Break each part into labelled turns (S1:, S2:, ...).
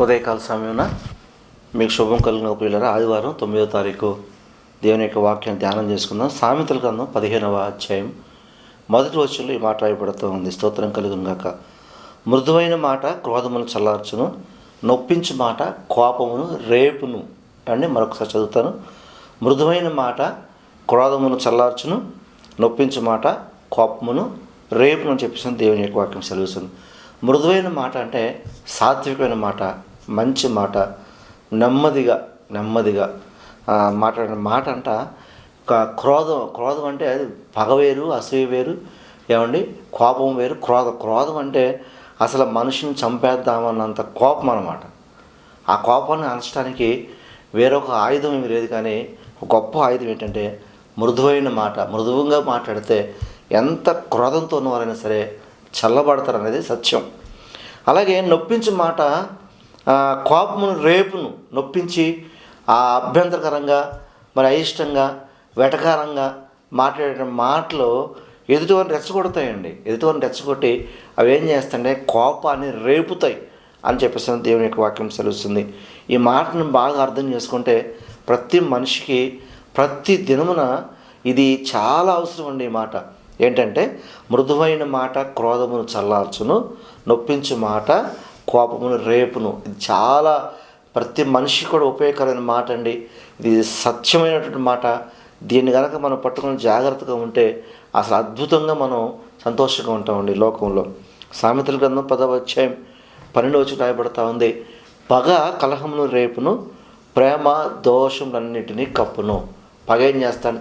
S1: ఉదయకాల సమయమున మీకు శుభం కలిగిన ప్రియులరా ఆదివారం తొమ్మిదో తారీఖు దేవుని యొక్క వాక్యం ధ్యానం చేసుకుందాం. సామెతల గ్రంథం పదిహేనవ అధ్యాయం. మొదటి రోజుల్లో ఈ మాట రాయబడుతూ ఉంది. స్తోత్రం కలుగునుగాక మృదువైన మాట క్రోధమును చల్లార్చును నొప్పించు మాట కోపమును రేపును అని మరొకసారి చదువుతాను. మృదువైన మాట క్రోధమును చల్లార్చును నొప్పించు మాట కోపమును రేపును అని చెప్పేసి దేవుని యొక్క వాక్యం సెలవుస్తుంది. మృదువైన మాట అంటే సాత్వికమైన మాట. మంచి మాట నెమ్మదిగా నెమ్మదిగా మాట్లాడిన మాట అంట క్రోధం క్రోధం అంటే అది పగ వేరు అసూయ వేరు ఏమండి? కోపం వేరు క్రోధ క్రోధం అంటే అసలు మనిషిని చంపేద్దామన్నంత కోపం అన్నమాట. ఆ కోపాన్ని అణచడానికి వేరొక ఆయుధం ఏమి లేదు కానీ గొప్ప ఆయుధం ఏంటంటే మృదువైన మాట మృదువుగా మాట్లాడితే ఎంత క్రోధంతో ఉన్నవారైనా సరే చల్లబడతారు అనేది సత్యం. అలాగే నొప్పించే మాట కోపమును రేపును నొప్పించి ఆ అభ్యంతరకరంగా మరి అయిష్టంగా వెటకారంగా మాట్లాడే మాటలు ఎదుటివారిని రెచ్చగొడతాయండి. ఎదుటివారిని రెచ్చగొట్టి అవి ఏం చేస్తాయంటే కోపాన్ని రేపుతాయి అని చెప్పేసి దేవుని యొక్క వాక్యం సెలవుస్తుంది. ఈ మాటను బాగా అర్థం చేసుకుంటే ప్రతి మనిషికి ప్రతి దినమున ఇది చాలా అవసరం అండి ఈ మాట. ఏంటంటే మృదువైన మాట క్రోధమును చల్లార్చును నొప్పించు మాట కోపమును రేపును. ఇది చాలా ప్రతి మనిషి కూడా ఉపయోగకరమైన మాట అండి. ఇది సత్యమైనటువంటి మాట. దీన్ని కనుక మనం పట్టుకొని జాగ్రత్తగా ఉంటే అసలు అద్భుతంగా మనం సంతోషంగా ఉంటామండి లోకంలో. సామెతల గ్రంథం పదవ అధ్యాయం పన్నెండు వచ్చి రాయబడతా ఉంది. పగ కలహమును రేపును ప్రేమ దోషములన్నిటినీ కప్పును. పగ ఏం చేస్తంట?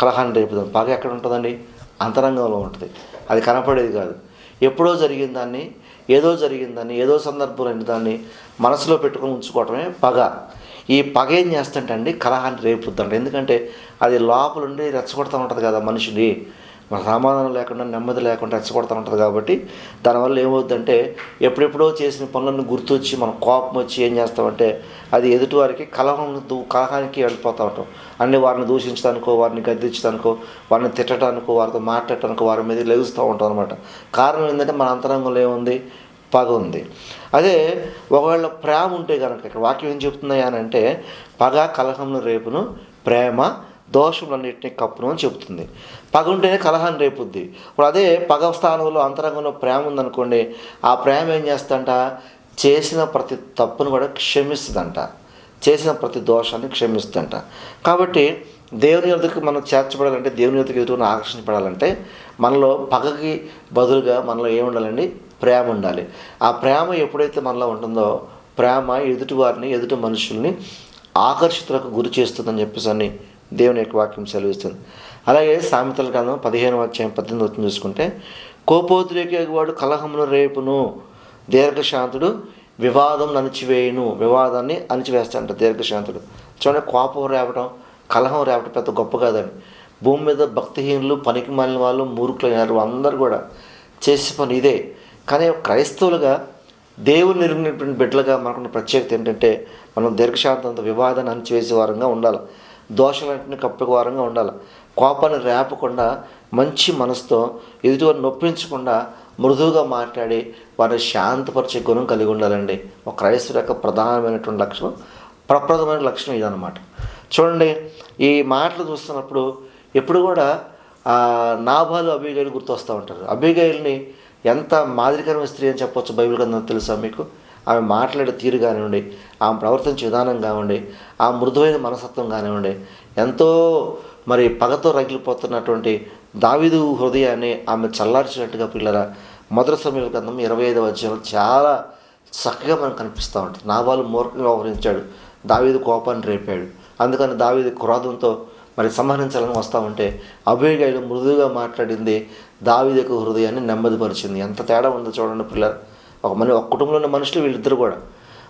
S1: కలహాన్ని రేపుదాం. పగ ఎక్కడ ఉంటుందండి? అంతరంగంలో ఉంటుంది. అది కనపడేది కాదు. ఎప్పుడో జరిగిన దాన్ని ఏదో జరిగిందని ఏదో సందర్భంలో దాన్ని మనసులో పెట్టుకొని ఉంచుకోవటమే పగ. ఈ పగ ఏం చేస్తుంటే అండి కలహాన్ని రేపుద్దంట. ఎందుకంటే అది లోపల ఉండి రెచ్చగొడతా ఉంటుంది కదా మనిషిని. మన సమాధానం లేకుండా నెమ్మది లేకుండా రెచ్చగొడతా ఉంటుంది కాబట్టి దానివల్ల ఏమవుతుందంటే ఎప్పుడెప్పుడో చేసిన పనులను గుర్తొచ్చి మన కోపం వచ్చి ఏం చేస్తామంటే అది ఎదుటివారికి కలహం దూ కలహానికి వెళ్ళిపోతూ ఉంటాం. అన్ని వారిని దూషించడానికో వారిని గద్దించడానికో వారిని తిట్టడానికో వారితో మాట్లాడటానికో వారి మీద లెగుస్తూ ఉంటాం అనమాట కారణం ఏంటంటే మన అంతరంగంలో ఏముంది? పగ ఉంది. అదే ఒకవేళ ప్రేమ ఉంటే కనుక ఇక్కడ వాక్యం ఏం చెప్తున్నాయా అని అంటే పగ కలహంను రేపును ప్రేమ దోషములన్నింటినీ కప్పును అని చెబుతుంది. పగ ఉంటేనే కలహాన్ని రేపుద్ది. ఇప్పుడు అదే పగ స్థానంలో అంతరంగంలో ప్రేమ ఉందనుకోండి ఆ ప్రేమ ఏం చేస్తుందంట? చేసిన ప్రతి తప్పును కూడా క్షమిస్తుందంట. చేసిన ప్రతి దోషాన్ని క్షమిస్తుందంట. కాబట్టి దేవుని ఎదుకు మనం చేర్చబడాలంటే దేవుని ఎదుకు ఎదుటిని ఆకర్షించబడాలంటే మనలో పగకి బదులుగా మనలో ఏముండాలండి ప్రేమ ఉండాలి. ఆ ప్రేమ ఎప్పుడైతే మనలో ఉంటుందో ప్రేమ ఎదుటి వారిని ఎదుటి మనుషుల్ని ఆకర్షితులకు గురి చేస్తుందని చెప్పేసి అని దేవుని యొక్క వాక్యం సెలవిస్తుంది. అలాగే సామెతల గ్రంథం పదిహేను అధ్యాయం పద్దెనిమిది వచ్చిన చూసుకుంటే కోపోద్రేకేవాడు కలహమును రేపును దీర్ఘశాంతుడు వివాదం అణిచివేయును వివాదాన్ని అణిచివేస్తాడంట దీర్ఘశాంతుడు. చూడండి కోపం రేపటం కలహం రేపటం పెద్ద గొప్ప కాదండి. భూమి మీద భక్తిహీనులు పనికి మాలిన వాళ్ళు మూర్ఖులైనారు అందరూ కూడా చేసే పని ఇదే. కానీ క్రైస్తవులుగా దేవుని నిర్మినటువంటి బిడ్డలుగా మనకున్న ప్రత్యేకత ఏంటంటే మనం దీర్ఘశాంతంతో వివాదాన్ని అణిచివేసే వారంగా ఉండాలి. దోషాలన్నింటినీ కప్పే వారంగా ఉండాలి. కోపాన్ని రేపకుండా మంచి మనసుతో ఎదుటివారిని నొప్పించకుండా మృదువుగా మాట్లాడి వారిని శాంతపరిచే గుణం కలిగి ఉండాలండి. ఒక క్రైస్తవు యొక్క ప్రధానమైనటువంటి లక్షణం ప్రప్రదమైన లక్షణం ఇదన్నమాట. చూడండి ఈ మాటలు చూస్తున్నప్పుడు ఎప్పుడు కూడా నాభాలు అభిగాయిలు గుర్తొస్తూ ఉంటారు. అభిగాయిల్ని ఎంత మాదిరికరమైన స్త్రీ అని చెప్పొచ్చు బైబిల్ గ్రంథం తెలుసా మీకు? ఆమె మాట్లాడే తీరు కానివ్వండి ఆమె ప్రవర్తించే విధానం కానివ్వండి ఆ మృదువైన మనసత్వం కానివ్వండి ఎంతో మరి పగతో రగిలిపోతున్నటువంటి దావిదు హృదయాన్ని ఆమె చల్లార్చినట్టుగా పిల్లల మొదటి సమయాల గ్రంథం ఇరవై ఐదవ అధ్యాయంలో చాలా చక్కగా మనకు కనిపిస్తూ ఉంటుంది నాబాలు మూర్ఖంగా వ్యవహరించాడు దావీదు కోపాన్ని రేపాడు. అందుకని దావీదు క్రోధంతో మరి సంహరించాలని వస్తూ ఉంటే అభిగాయుడు మృదువుగా మాట్లాడింది దావీదుకు హృదయాన్ని నెమ్మదిపరిచింది. ఎంత తేడా ఉందో చూడండి పిల్లలు ఒక మన ఒక కుటుంబంలో ఉన్న మనుషులు వీళ్ళిద్దరు కూడా.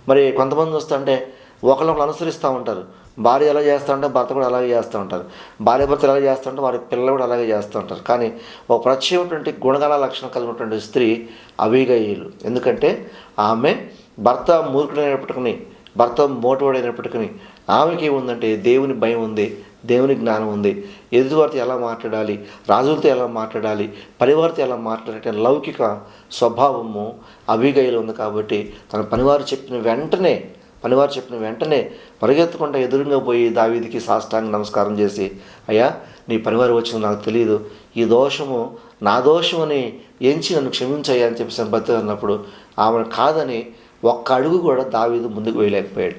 S1: మరి కొంతమంది వస్తుంటే ఒకరినొకరు అనుసరిస్తూ ఉంటారు. భార్య ఎలా చేస్తూ ఉంటే భర్త కూడా అలాగే చేస్తూ ఉంటారు. భార్య భర్త ఎలా చేస్తూ ఉంటే వారి పిల్లలు కూడా అలాగే చేస్తూ ఉంటారు. కానీ ఒక ప్రత్యేకటువంటి గుణగణ లక్షణం కలిగినటువంటి స్త్రీ అవిగయ్యులు ఎందుకంటే ఆమె భర్త మూర్ఖుడైనప్పటికీ భర్త మోటివేడైనప్పటికీ ఆమెకి ఏముందంటే దేవుని భయం ఉంది. దేవుని జ్ఞానం ఉంది. ఎదుటివారితో ఎలా మాట్లాడాలి? రాజులతో ఎలా మాట్లాడాలి? పరివారితో ఎలా మాట్లాడే లౌకిక స్వభావము అభిగయలు ఉంది కాబట్టి తన పనివారు చెప్పిన వెంటనే పనివారు చెప్పిన వెంటనే పరిగెత్తకుండా ఎదురుగా పోయి దావీదికి సాష్టాంగ నమస్కారం చేసి అయ్యా నీ పనివారు వచ్చింది నాకు తెలియదు. ఈ దోషము నా దోషమని ఎంచి నన్ను క్షమించయ్యా అని చెప్పేసి బతి అన్నప్పుడు ఆమెను కాదని ఒక్క అడుగు కూడా దావీదు ముందుకు వేయలేకపోయాడు.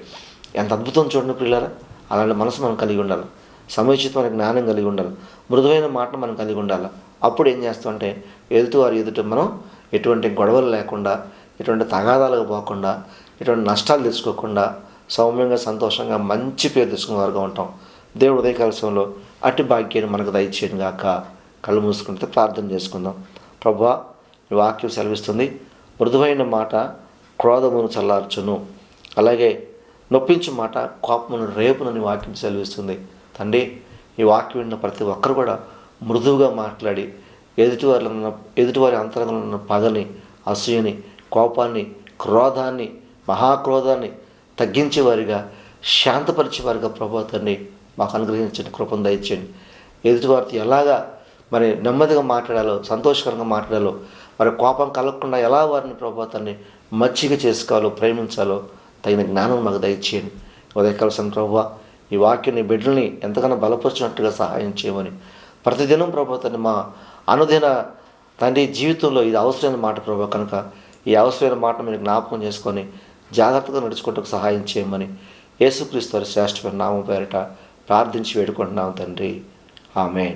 S1: ఎంత అద్భుతం చూడండి పిల్లరా అలాంటి మనసు మనం కలిగి ఉండాలి. సముచితమైన జ్ఞానం కలిగి ఉండాలి మృదువైన మాటను మనం కలిగి ఉండాలి. అప్పుడు ఏం చేస్తామంటే ఎదుటివారి ఎదుట మనం ఎటువంటి గొడవలు లేకుండా ఎటువంటి తగాదాలకు పోకుండా ఎటువంటి నష్టాలు తెచ్చుకోకుండా సౌమ్యంగా సంతోషంగా మంచి పేరు తెచ్చుకునే వారుగా ఉంటాం. దేవుడు ఉదయకాలశంలో అట్టి భాగ్యాన్ని మనకు దయచేయను గాక. కళ్ళు మూసుకుంటే ప్రార్థన చేసుకుందాం. ప్రభా వాక్యం సెలవిస్తుంది. మృదువైన మాట క్రోధమును చల్లార్చును. అలాగే నొప్పించు మాట కోపమును రేపునని వాక్యం సెలవిస్తుంది. తండ్రి ఈ వాక్యం విన్న ప్రతి ఒక్కరు కూడా మృదువుగా మాట్లాడి ఎదుటివారి ఎదుటివారి అంతరంగంలో ఉన్న పగని అసూయని కోపాన్ని క్రోధాన్ని మహాక్రోధాన్ని తగ్గించేవారిగా శాంతపరిచేవారిగా ప్రభాతాన్ని మాకు అనుగ్రహించండి కృపను దయచేయండి. ఎదుటివారితో ఎలాగా మరి నెమ్మదిగా మాట్లాడాలో సంతోషకరంగా మాట్లాడాలో మరి కోపం కలగకుండా ఎలా వారిని ప్రభాతాన్ని మచ్చిగా చేసుకోవాలో ప్రేమించాలో తగిన జ్ఞానం మాకు దయచేయండి. ఉదయకాల సంప్రభ ఈ వాక్యాన్ని బిడ్డల్ని ఎంతగానో బలపరిచినట్టుగా సహాయం చేయమని. ప్రతిదినం ప్రభాతాన్ని మా అనుదిన తండ్రి జీవితంలో ఇది అవసరమైన మాట ప్రభావ కనుక ఈ అవసరమైన మాట మీరు జ్ఞాపకం చేసుకొని జాగ్రత్తగా నడుచుకుంటూ సహాయం చేయమని యేసుక్రీస్తు వారి శ్రేష్టమైన నామం పేరిట ప్రార్థించి వేడుకుంటున్నాం తండ్రి. ఆమె